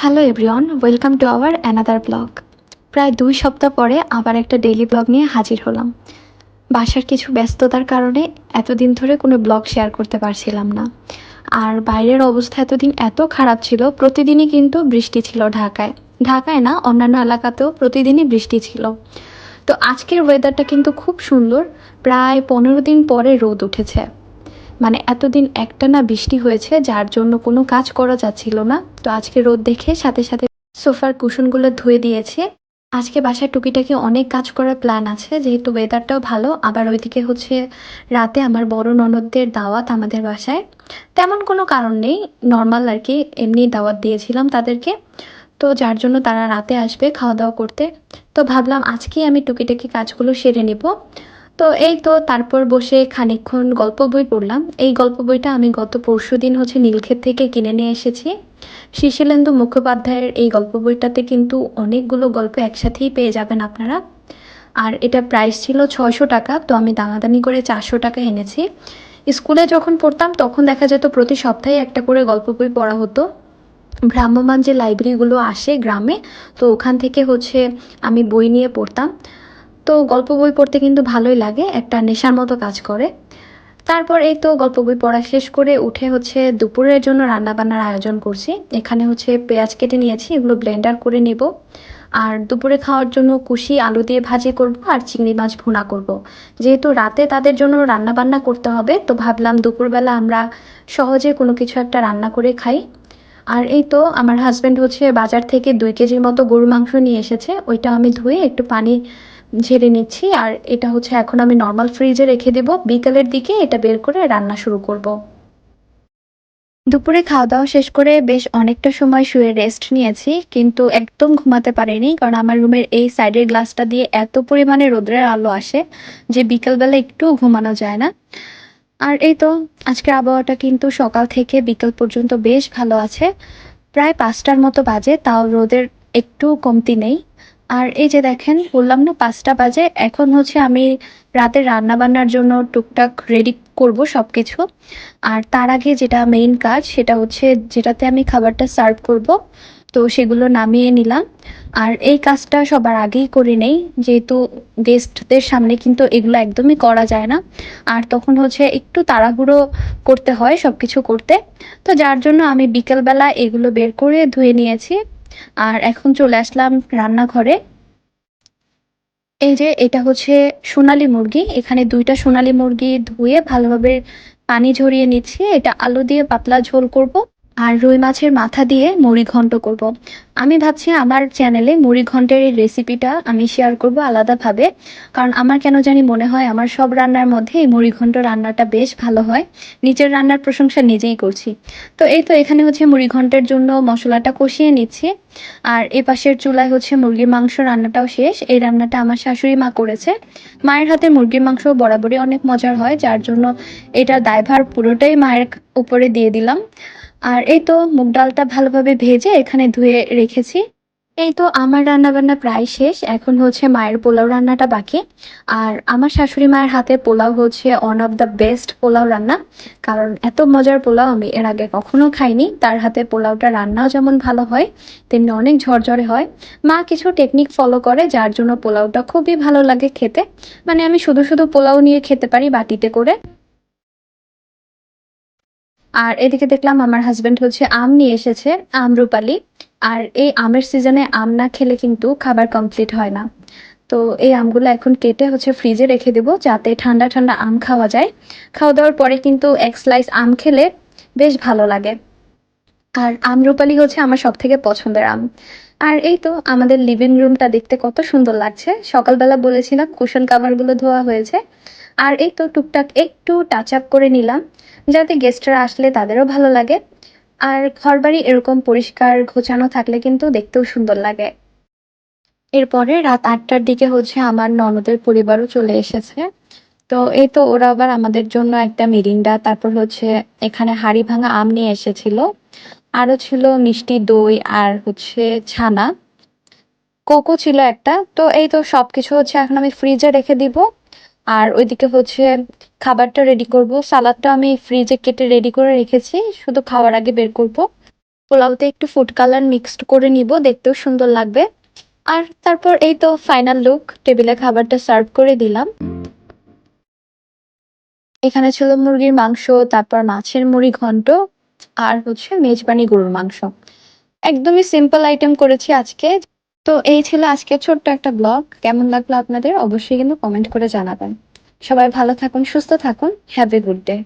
Hello everyone welcome to our another blog প্রায় দুই সপ্তাহ পরে আবার একটা ডেইলি ব্লগ নিয়ে হাজির হলাম। বাসার কিছু ব্যস্ততার কারণে এতদিন ধরে কোনো ব্লগ শেয়ার করতে পারছিলাম না। আর বাইরের অবস্থা এতদিন এত খারাপ ছিল, প্রতিদিনই কিন্তু বৃষ্টি ছিল ঢাকায়। ঢাকায় না, অন্যান্য এলাকাতেও প্রতিদিনই বৃষ্টি ছিল। তো আজকের ওয়েদারটা কিন্তু খুব সুন্দর। প্রায় পনেরো দিন পরে রোদ উঠেছে। মানে এতদিন একটানা বৃষ্টি হয়েছে, যার জন্য কোনো কাজ করা যাচ্ছিল না। তো আজকে রোদ দেখে সাথে সাথে সোফার কুশনগুলো ধুয়ে দিয়েছি। আজকে বাসায় টুকিটাকি অনেক কাজ করার প্ল্যান আছে, যেহেতু ওয়েদারটাও ভালো। আবার ওইদিকে হচ্ছে রাতে আমার বড় ননদদের দাওয়াত আমাদের বাসায়। তেমন কোনো কারণ নেই নর্মাল আর কি, এমনি দাওয়াত দিয়েছিলাম তাদেরকে। তো যার জন্য তারা রাতে আসবে খাওয়া দাওয়া করতে। তো ভাবলাম আজকেই আমি টুকিটাকি কাজগুলো সেরে নেব। তো এই তো তারপর বসে খানিকক্ষণ গল্প বই পড়লাম। এই গল্প বইটা আমি গত পরশু দিন হচ্ছে নীলক্ষেত থেকে কিনে নিয়ে এসেছি। শিশিলেন্দু মুখোপাধ্যায়ের এই গল্প বইটাতে কিন্তু অনেকগুলো গল্প একসাথেই পেয়ে যাবেন আপনারা। আর এটা প্রাইস ছিল ছয়শো টাকা, তো আমি দামাদানি করে চারশো টাকা এনেছি। স্কুলে যখন পড়তাম তখন দেখা যেত প্রতি সপ্তাহে একটা করে গল্প বই পড়া হতো। ভ্রাম্যমান যে লাইব্রেরিগুলো আসে গ্রামে, তো ওখান থেকে হচ্ছে আমি বই নিয়ে পড়তাম। তো গল্প বই পড়তে কিন্তু ভালোই লাগে, একটা নেশার মতো কাজ করে। তারপর এই তো গল্প বই পড়া শেষ করে উঠে হচ্ছে দুপুরের জন্য রান্নাবান্নার আয়োজন করছি। এখানে হচ্ছে পেঁয়াজ কেটে নিয়েছি, এগুলো ব্লেন্ডার করে নেব। আর দুপুরে খাওয়ার জন্য কুশি, আলু দিয়ে ভাজি করব আর চিংড়ি মাছ ভুনা করব। যেহেতু রাতে তাদের জন্য রান্না বান্না করতে হবে, তো ভাবলাম দুপুরবেলা আমরা সহজে কোনো কিছু একটা রান্না করে খাই। আর এই তো আমার হাজব্যান্ড হচ্ছে বাজার থেকে দুই কেজির মতো গরু মাংস নিয়ে এসেছে, ওইটা আমি ধুয়ে একটু পানি ঝেড়ে নিচ্ছি, আর এটা হচ্ছে এখন আমি নর্মাল ফ্রিজে রেখে দেব। বিকালের দিকে এটা বের করে রান্না শুরু করব। দুপুরে খাওয়া দাওয়া শেষ করে বেশ অনেকটা সময় শুয়ে রেস্ট নিয়েছি, কিন্তু একদম ঘুমাতে পারিনি, কারণ আমার রুমের এই সাইডের গ্লাসটা দিয়ে এত পরিমাণে রোদ্রের আলো আসে যে বিকেলবেলা একটু ঘুমানো যায় না। আর এই তো, আজকের আবহাওয়াটা কিন্তু সকাল থেকে বিকেল পর্যন্ত বেশ ভালো আছে। প্রায় পাঁচটার মতো বাজে, তাও রোদের একটু কমতি নেই। আর এই যে দেখেন, বললাম না পাঁচটা বাজে, এখন হচ্ছে আমি রাতে রান্না বান্নার জন্য টুকটাক রেডি করব সব কিছু আর তার আগে যেটা মেইন কাজ, সেটা হচ্ছে যেটাতে আমি খাবারটা সার্ভ করব, তো সেগুলো নামিয়ে নিলাম। আর এই কাজটা সবার আগেই করে নেই, যেহেতু গেস্টদের সামনে কিন্তু এগুলো একদমই করা যায় না। আর তখন হচ্ছে একটু তাড়াহুড়ো করতে হয় সব কিছু করতে। তো যার জন্য আমি বিকেলবেলা এগুলো বের করে ধুয়ে নিয়েছি। আর এখন চলে আসলাম রান্নাঘরে। এই যে এটা হচ্ছে সোনালি মুরগি। এখানে দুইটা সোনালি মুরগি ধুয়ে ভালোভাবে পানি ঝরিয়ে নিচ্ছি। এটা আলু দিয়ে পাতলা ঝোল করব। আর রুই মাছের মাথা দিয়ে মুড়ি ঘন্ট করব। আমি ভাবছি আমার চ্যানেলে মুড়ি ঘন্টের এই রেসিপিটা আমি শেয়ার করব আলাদাভাবে। কারণ আমার কেন জানি মনে হয় আমার সব রান্নার মধ্যে এই মুড়ি ঘন্ট রান্নাটা বেশ ভালো হয়। নিজের রান্নার প্রশংসা নিজেই করছি। তো এই তো এখানে হচ্ছে মুড়ি ঘন্টের জন্য মশলাটা কষিয়ে নিচ্ছি। আর এ পাশের চুলায় হচ্ছে মুরগির মাংস রান্নাটাও শেষ। এই রান্নাটা আমার শাশুড়ি মা করেছে। মায়ের হাতে মুরগির মাংস বরাবরই অনেক মজার হয়। যার জন্য এটার দায়ভার পুরোটাই মায়ের উপরে দিয়ে দিলাম। আর এই তো মুগ ডালটা ভালোভাবে ভেজে এখানে ধুয়ে রেখেছি। এই তো আমার রান্না বান্না প্রায় শেষ, এখন হচ্ছে মায়ের পোলাও রান্নাটা বাকি। আর আমার শাশুড়ি মায়ের হাতে পোলাও হচ্ছে one of the best pulao রান্না, কারণ এত মজার পোলাও আমি এর আগে কখনো খাইনি। তার হাতে পোলাওটা রান্নাও যেমন ভালো হয়, তেমনি অনেক ঝরঝরে হয়। মা কিছু টেকনিক ফলো করে, যার জন্য পোলাওটা খুবই ভালো লাগে খেতে। মানে আমি শুধু শুধু পোলাও নিয়ে খেতে পারি বাটিতে করে। আর এদিকে দেখলাম আমার হাজবেন্ড হচ্ছে আম নিয়ে এসেছে, আম আমরুপালি আর এই আমের সিজনে আম না খেলে কিন্তু খাবার কমপ্লিট হয় না। তো এই আমগুলো এখন কেটে হচ্ছে ফ্রিজে রেখে দেবো যাতে ঠান্ডা ঠান্ডা আম খাওয়া যায়। খাওয়া দাওয়ার পরে কিন্তু এক স্লাইস আম খেলে বেশ ভালো লাগে। আর আমরুপালি হচ্ছে আমার সব থেকে পছন্দের আম। আর এই তো আমাদের লিভিং রুমটা দেখতে কত সুন্দর লাগছে। সকালবেলা বলেছিলাম কুশন কাভারগুলো ধোয়া হয়েছে। আর এই তো টুকটাক একটু টাচ আপ করে নিলাম, যাতে গেস্টরা আসলে তাদেরও ভালো লাগে। আর ঘরবাড়ি এরকম পরিষ্কার গোছানো থাকলে কিন্তু দেখতেও সুন্দর লাগে। এরপরে রাত আটটার দিকে হচ্ছে আমার ননদের পরিবারও চলে এসেছে। তো এই তো ওরা আবার আমাদের জন্য একটা মিরিন্ডা, তারপর হচ্ছে এখানে হাড়ি ভাঙা আম নিয়ে এসেছিল। আরও ছিল মিষ্টি দই আর হচ্ছে ছানা। কোকো ছিল একটা। তো এই তো সবকিছু হচ্ছে এখন আমি ফ্রিজে রেখে দিব। আর ওইদিকে হচ্ছে খাবারটা রেডি করব। সালাদটা আমি ফ্রিজে কেটে রেডি করে রেখেছি। শুধু খাওয়ার আগে বের করব। পোলাওতে একটু ফুড কালার মিক্সড করে নিব, দেখতেও সুন্দর লাগবে। আর তারপর এই তো ফাইনাল লুক টেবিলে খাবারটা সার্ভ করে দিলাম। এখানে ছিল মুরগির মাংস, তারপর মাছের মুড়ি ঘন্ট, আর হচ্ছে মেজবানি গরুর মাংস। একদমই সিম্পল আইটেম করেছি আজকে। তো এই ছিল আজকে ছোট্ট একটা ব্লগ কেমন লাগল আপনাদের? অবশ্যই কিন্তু কমেন্ট করে জানাবেন। সবাই ভালো থাকুন, সুস্থ থাকুন। Have a good day